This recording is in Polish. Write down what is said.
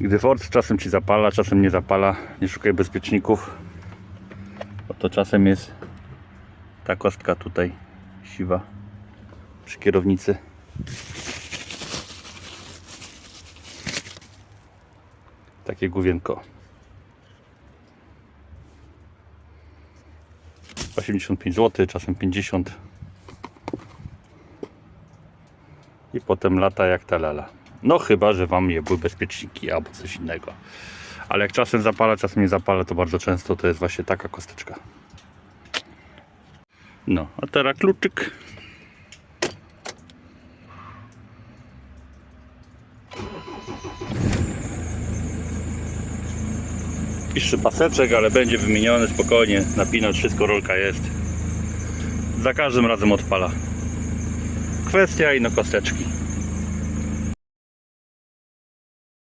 Gdy Ford czasem ci zapala, czasem nie zapala, nie szukaj bezpieczników. Bo to czasem jest ta kostka tutaj siwa przy kierownicy. Takie główienko. 85 zł, czasem 50. I potem lata jak ta lala. No chyba, że wam jebły bezpieczniki albo coś innego. Ale jak czasem zapala, czasem nie zapala, to bardzo często to jest właśnie taka kosteczka. No, a teraz kluczyk. Piszczy paseczek, ale będzie wymieniony spokojnie. Napinać wszystko, rolka jest. Za każdym razem odpala. Kwestia ino kosteczki.